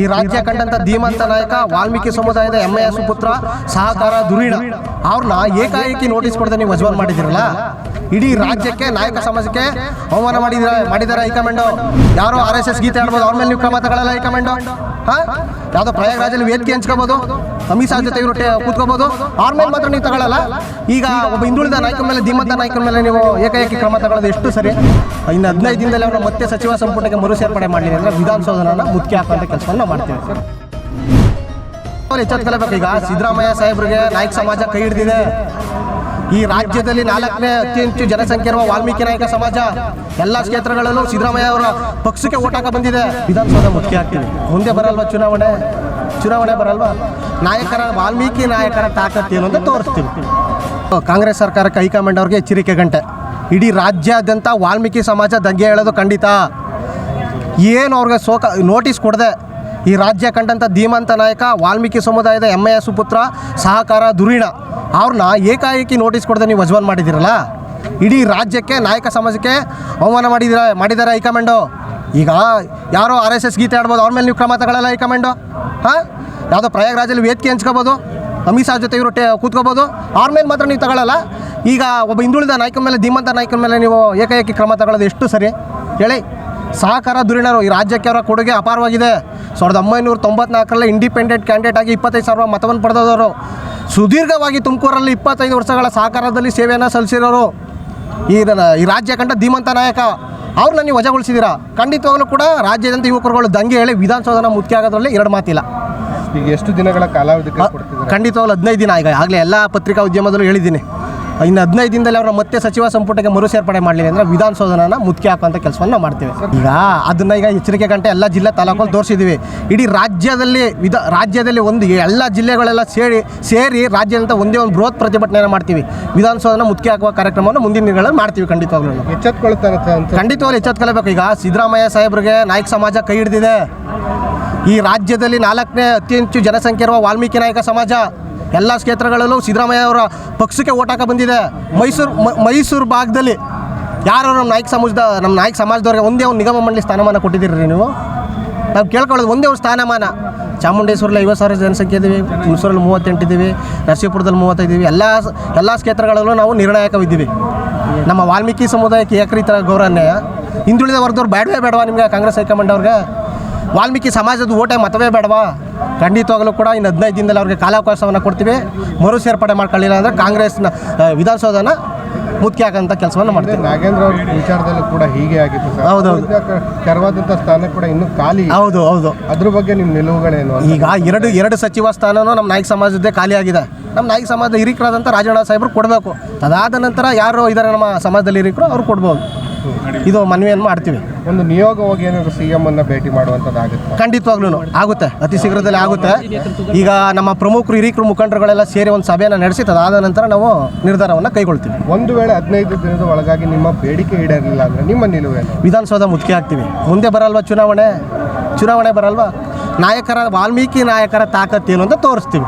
ಈ ರಾಜ್ಯ ಕಂಡಂತ ಧೀಮಂತ ನಾಯಕ, ವಾಲ್ಮೀಕಿ ಸಮುದಾಯದ ಹೆಮ್ಮೆಯ ಸುಪುತ್ರ ಸಹಕಾರ ಧುರೀಣ ಅವ್ರನ್ನ ಏಕಾಏಕಿ ನೋಟಿಸ್ ಕೊಡದೆ ನೀವು ವಜವಾನ್ ಮಾಡಿದಿರಲ್ಲ ಇಡೀ ರಾಜ್ಯಕ್ಕೆ, ನಾಯಕ ಸಮಾಜಕ್ಕೆ ಅವಮಾನ ಮಾಡಿದ್ರ ಮಾಡಿದ್ದಾರೆ ಹೈಕಮಾಂಡ್? ಯಾರೋ ಆರ್ ಎಸ್ ಎಸ್ ಗೀತೆ ಆಡ್ಬೋದು ಅವ್ರ ಮೇಲೆ ನೀವು ಕ್ರಮ ತಗೊಳ್ಳಲ್ಲ ಹೈಕಮಾಂಡ್? ಹಾ? ಯಾವುದೋ ಪ್ರಯಾಗರಾಜಲ್ಲಿ ವೇದಿಕೆ ಹಂಚ್ಕೋಬೋದು, ಅಮಿತ್ ಶಾ ಜೊತೆ ಇವರು ಕೂತ್ಕೋಬೋದು, ಅವ್ರ ಮೇಲೆ ಮಾತ್ರ ನೀವು ತಗೊಳ್ಳಲ್ಲ? ಈಗ ಒಬ್ಬ ಹಿಂದುಳಿದ ನಾಯಕನ ಮೇಲೆ, ಧೀಮಂತ ನಾಯಕನ ಮೇಲೆ ನೀವು ಏಕಾಏಕಿ ಕ್ರಮ ತಗೊಳ್ಳೋದು ಎಷ್ಟು ಸರಿ? ಇನ್ನು ಹದಿನೈದು ದಿನದಲ್ಲಿ ಅವರು ಮತ್ತೆ ಸಚಿವ ಸಂಪುಟಕ್ಕೆ ಮರು ಸೇರ್ಪಡೆ ಮಾಡಲಿ ಅಂದರೆ ವಿಧಾನಸೌಧನ ಮುಖ್ಯ ಹಾಕುವಂಥ ಕೆಲಸವನ್ನು ಮಾಡ್ತೇವೆ. ಎಚ್ಚರಿಕೆಲ್ಲಬೇಕು ಈಗ ಸಿದ್ದರಾಮಯ್ಯ ಸಾಹೇಬ್ರಿಗೆ ನಾಯಕ ಸಮಾಜ ಕೈ ಹಿಡಿದಿದೆ. ಈ ರಾಜ್ಯದಲ್ಲಿ ನಾಲ್ಕನೇ ಅತಿ ಹೆಚ್ಚು ಜನಸಂಖ್ಯೆ ಇರುವ ವಾಲ್ಮೀಕಿ ನಾಯಕ ಸಮಾಜ, ಎಲ್ಲ ಕ್ಷೇತ್ರಗಳಲ್ಲೂ ಸಿದ್ದರಾಮಯ್ಯ ಅವರ ಪಕ್ಷಕ್ಕೆ ಓಟ್ ಹಾಕ ಬಂದಿದೆ. ವಿಧಾನಸೌಧ ಮುಖ್ಯ ಆಗ್ತೀವಿ ಮುಂದೆ ಬರಲ್ವಾ ಚುನಾವಣೆ? ಚುನಾವಣೆ ಬರಲ್ವಾ? ನಾಯಕರ, ವಾಲ್ಮೀಕಿ ನಾಯಕರ ತಾಕತ್ತೇನು ಅಂತ ತೋರಿಸ್ತೀವಿ. ಕಾಂಗ್ರೆಸ್ ಸರ್ಕಾರಕ್ಕೆ ಹೈಕಮಾಂಡ್ ಅವ್ರಿಗೆ ಎಚ್ಚರಿಕೆ ಗಂಟೆ. ಇಡೀ ರಾಜ್ಯಾದ್ಯಂತ ವಾಲ್ಮೀಕಿ ಸಮಾಜ ದಂಗೆ ಹೇಳೋದು ಖಂಡಿತ. ಏನು ಅವ್ರಿಗೆ ಸೋಕ ನೋಟಿಸ್ ಕೊಡದೆ. ಈ ರಾಜ್ಯ ಕಂಡಂಥ ಧೀಮಂತ ನಾಯಕ, ವಾಲ್ಮೀಕಿ ಸಮುದಾಯದ ಹೆಮ್ಮೆಯ ಸುಪುತ್ರ, ಸಹಕಾರ ದುರೀಣ ಅವ್ರನ್ನ ಏಕಾಏಕಿ ನೋಟಿಸ್ ಕೊಡದೆ ನೀವು ವಜವಾನ್ ಮಾಡಿದ್ದೀರಲ್ಲ? ಇಡೀ ರಾಜ್ಯಕ್ಕೆ, ನಾಯಕ ಸಮಾಜಕ್ಕೆ ಅವಮಾನ ಮಾಡಿದಿರ, ಮಾಡಿದ್ದಾರೆ ಹೈಕಮಾಂಡು. ಈಗ ಯಾರೋ ಆರ್ ಎಸ್ ಎಸ್ ಗೀತೆ ಆಡ್ಬೋದು, ಅವ್ರ ಮೇಲೆ ನೀವು ಕ್ರಮ ತಗೊಳ್ಳಲ್ಲ ಹೈಕಮಾಂಡು? ಹಾಂ? ಯಾವುದೋ ಪ್ರಯಾಗ್ರಾಜಲ್ಲಿ ವೇದಿಕೆ ಹಂಚ್ಕೋಬೋದು? ಅಮಿತ್ ಶಾ ಜೊತೆ ಇವರು ಕೂತ್ಕೋಬೋದು. ಅವ್ರ ಮೇಲೆ ಮಾತ್ರ ನೀವು ತಗೊಳ್ಳಲ್ಲ. ಈಗ ಒಬ್ಬ ಹಿಂದುಳಿದ ನಾಯಕನ ಮೇಲೆ, ಧೀಮಂತ ನಾಯಕನ ಮೇಲೆ ನೀವು ಏಕಾಏಕಿ ಕ್ರಮ ತಗೊಳ್ಳೋದು ಎಷ್ಟು ಸರಿ? ಹೇಳಿ. ಸಹಕಾರ ಧುರೀಣರು, ಈ ರಾಜ್ಯಕ್ಕೆ ಅವರ ಕೊಡುಗೆ ಅಪಾರವಾಗಿದೆ. ಸಾವಿರದ ಒಂಬೈನೂರ ತೊಂಬತ್ನಾಲ್ಕರಲ್ಲಿ ಇಂಡಿಪೆಂಡೆಂಟ್ ಕ್ಯಾಂಡಿಡೇಟ್ ಆಗಿ ಇಪ್ಪತ್ತೈದು ಸಾವಿರ ಮತವನ್ನು ಪಡೆದವರು. ಸುದೀರ್ಘವಾಗಿ ತುಮಕೂರಲ್ಲಿ ಇಪ್ಪತ್ತೈದು ವರ್ಷಗಳ ಸಹಕಾರದಲ್ಲಿ ಸೇವೆಯನ್ನು ಸಲ್ಲಿಸಿರೋರು. ಈ ಈ ರಾಜ್ಯ ಕಂಡ ಧೀಮಂತ ನಾಯಕ, ಅವ್ರನ್ನ ನೀವು ವಜಾಗೊಳಿಸಿದ್ದೀರಾ ಖಂಡಿತವಾಗಲೂ ಕೂಡ ರಾಜ್ಯದಂತ ಯುವಕರುಗಳು ದಂಗೆ ಹೇಳಿ ವಿಧಾನಸೌಧನ ಮುಖ್ಯ ಆಗೋದ್ರಲ್ಲಿ ಎರಡು ಮಾತಿಲ್ಲ. ಈಗ ಎಷ್ಟು ದಿನಗಳ ಕಾಲಾವಧಿ ಕೊಡ್ತಿದ್ದಾರೆ? ಖಂಡಿತವಾಗ್ಲೂ ಹದಿನೈದು ದಿನ ಈಗ. ಆಗಲೇ ಎಲ್ಲ ಪತ್ರಿಕಾ ಉದ್ಯಮದಲ್ಲೂ ಹೇಳಿದ್ದೀನಿ. ಇನ್ನು ಹದಿನೈದು ದಿನದಲ್ಲಿ ಅವರ ಮತ್ತೆ ಸಚಿವ ಸಂಪುಟಕ್ಕೆ ಮರು ಸೇರ್ಪಡೆ ಮಾಡಲಿ ಅಂದರೆ ವಿಧಾನಸೌಧನ ಮುಖ್ಯ ಹಾಕುವಂಥ ಕೆಲಸವನ್ನು ನಾವು ಮಾಡ್ತೀವಿ. ಈಗ ಅದನ್ನು ಈಗ ಎಚ್ಚರಿಕೆ ಗಂಟೆ ಎಲ್ಲ ಜಿಲ್ಲಾ ತಾಲೂಕಲ್ಲಿ ತೋರಿಸಿದ್ದೀವಿ ಇಡೀ ರಾಜ್ಯದಲ್ಲಿ ವಿಧ ರಾಜ್ಯದಲ್ಲಿ ಒಂದು ಎಲ್ಲ ಜಿಲ್ಲೆಗಳೆಲ್ಲ ಸೇರಿ ಸೇರಿ ರಾಜ್ಯದಂತ ಒಂದೇ ಒಂದು ಬೃಹತ್ ಪ್ರತಿಭಟನೆಯನ್ನು ಮಾಡ್ತೀವಿ. ವಿಧಾನಸೌಧನ ಮುಖ್ಯ ಹಾಕುವ ಕಾರ್ಯಕ್ರಮವನ್ನು ಮುಂದಿನ ದಿನಗಳಲ್ಲಿ ಮಾಡ್ತೀವಿ ಖಂಡಿತವಾಗ್ಲೂ ಎಚ್ಚೆತ್ಕೊಳ್ತಾರೆ ಖಂಡಿತವಾಗ್ಲೂ ಎಚ್ಚೆತ್ಕೊಳ್ಬೇಕು. ಈಗ ಸಿದ್ದರಾಮಯ್ಯ ಸಾಹೇಬ್ರಿಗೆ ನಾಯಕ ಸಮಾಜ ಕೈ ಹಿಡಿದಿದೆ. ಈ ರಾಜ್ಯದಲ್ಲಿ ನಾಲ್ಕನೇ ಅತಿ ಹೆಚ್ಚು ಜನಸಂಖ್ಯೆ ಇರುವ ವಾಲ್ಮೀಕಿ ನಾಯಕ ಸಮಾಜ ಎಲ್ಲ ಕ್ಷೇತ್ರಗಳಲ್ಲೂ ಸಿದ್ದರಾಮಯ್ಯ ಅವರ ಪಕ್ಷಕ್ಕೆ ಓಟಾಕ ಬಂದಿದೆ. ಮೈಸೂರು ಮೈಸೂರು ಭಾಗದಲ್ಲಿ ಯಾರು ನಮ್ಮ ನಾಯಕ ಸಮಾಜದ, ನಮ್ಮ ನಾಯಕ ಸಮಾಜದವ್ರಿಗೆ ಒಂದೇ ಒಂದು ನಿಗಮ ಮಂಡಳಿ ಸ್ಥಾನಮಾನ ಕೊಟ್ಟಿದ್ದೀರಿ ನೀವು? ನಾವು ಕೇಳ್ಕೊಳ್ಳೋದು ಒಂದೇ ಒಂದು ಸ್ಥಾನಮಾನ. ಚಾಮುಂಡೇಶ್ವರಲ್ಲಿ ಐವತ್ತು ಸಾವಿರ ಜನಸಂಖ್ಯೆ ಇದ್ದೀವಿ, ಹುಣಸೂರಲ್ಲಿ ಮೂವತ್ತೆಂಟು ಇದ್ದೀವಿ, ನರಸೀಪುರದಲ್ಲಿ ಮೂವತ್ತೈದೀವಿ ಎಲ್ಲ ಎಲ್ಲ ಕ್ಷೇತ್ರಗಳಲ್ಲೂ ನಾವು ನಿರ್ಣಾಯಕವಿದ್ದೀವಿ. ನಮ್ಮ ವಾಲ್ಮೀಕಿ ಸಮುದಾಯಕ್ಕೆ ಏಕರೀತ ಗೌರವನ್ಯ ಹಿಂದುಳಿದ ವರ್ಗದವ್ರು ಬೇಡವೇ ಬೇಡವಾ ನಿಮಗೆ ಕಾಂಗ್ರೆಸ್ ಹೈಕಮಾಂಡ್ ಅವ್ರಿಗೆ? ವಾಲ್ಮೀಕಿ ಸಮಾಜದ ಓಟೆ ಮತವೇ ಬೇಡವಾ? ಖಂಡಿತವಾಗಲೂ ಕೂಡ ಇನ್ನು ಹದಿನೈದು ದಿನದಲ್ಲಿ ಅವ್ರಿಗೆ ಕಾಲಾವಕಾಶವನ್ನು ಕೊಡ್ತೀವಿ. ಮರು ಸೇರ್ಪಡೆ ಮಾಡ್ಕೊಳ್ಳಿಲ್ಲ ಅಂದರೆ ಕಾಂಗ್ರೆಸ್ನ ವಿಧಾನಸೌಧನ ಮುಖ್ಯ ಆಗಂತ ಕೆಲಸವನ್ನು ಮಾಡ್ತೀವಿ. ನಾಗೇಂದ್ರ ಅವ್ರ ವಿಚಾರದಲ್ಲೂ ಕೂಡ ಹೀಗೆ ಆಗಿತ್ತು ಸರ್. ಹೌದು ಹೌದು. ತೆರವಾದಂಥ ಸ್ಥಾನ ಕೂಡ ಇನ್ನೂ ಖಾಲಿ. ಹೌದು ಹೌದು. ಅದ್ರ ಬಗ್ಗೆ ನಿಮ್ಮ ನಿಲುವುಗಳೇನು ಈಗ ಎರಡು ಎರಡು ಸಚಿವ ಸ್ಥಾನನೂ ನಮ್ಮ ನಾಯಕ ಸಮಾಜದ್ದೇ ಖಾಲಿ ಆಗಿದೆ. ನಮ್ಮ ನಾಯಕ ಸಮಾಜದ ಹಿರಿಕರಾದಂಥ ರಾಜಣ್ಣ ಸಾಹೇಬರು ಕೊಡಬೇಕು. ಅದಾದ ನಂತರ ಯಾರು ಇದ್ದಾರೆ ನಮ್ಮ ಸಮಾಜದಲ್ಲಿ ಹಿರಿಕರು ಅವ್ರು ಕೊಡ್ಬೋದು. ಇದು ಮನವಿಯನ್ನು ಮಾಡ್ತೀವಿ. ಒಂದು ನಿಯೋಗವಾಗಿ ಏನಾದ್ರು ಸಿ ಎಂ ಅನ್ನ ಭೇಟಿ ಮಾಡುವಂಥದ್ದಾಗುತ್ತೆ ಖಂಡಿತವಾಗ್ಲೂ ಆಗುತ್ತೆ. ಅತಿ ಶೀಘ್ರದಲ್ಲಿ ಆಗುತ್ತೆ. ಈಗ ನಮ್ಮ ಪ್ರಮುಖರು ಹಿರಿಕರು ಮುಖಂಡರುಗಳೆಲ್ಲ ಸೇರಿ ಒಂದು ಸಭೆಯನ್ನು ನಡೆಸಿ ಅದಾದ ನಂತರ ನಾವು ನಿರ್ಧಾರವನ್ನು ಕೈಗೊಳ್ತೀವಿ. ಒಂದು ವೇಳೆ ಹದಿನೈದು ದಿನದ ಒಳಗಾಗಿ ನಿಮ್ಮ ಬೇಡಿಕೆ ಈಡೇರಲಿಲ್ಲ ಅಂದ್ರೆ ನಿಮ್ಮ ನಿಲುವೇನು? ವಿಧಾನಸೌಧ ಮುಖ್ಯ ಹಾಕ್ತೀವಿ ಮುಂದೆ ಬರಲ್ವಾ ಚುನಾವಣೆ? ಚುನಾವಣೆ ಬರಲ್ವಾ? ನಾಯಕರ ವಾಲ್ಮೀಕಿ ನಾಯಕರ ತಾಕತ್ತೇನು ಅಂತ ತೋರಿಸ್ತೀವಿ.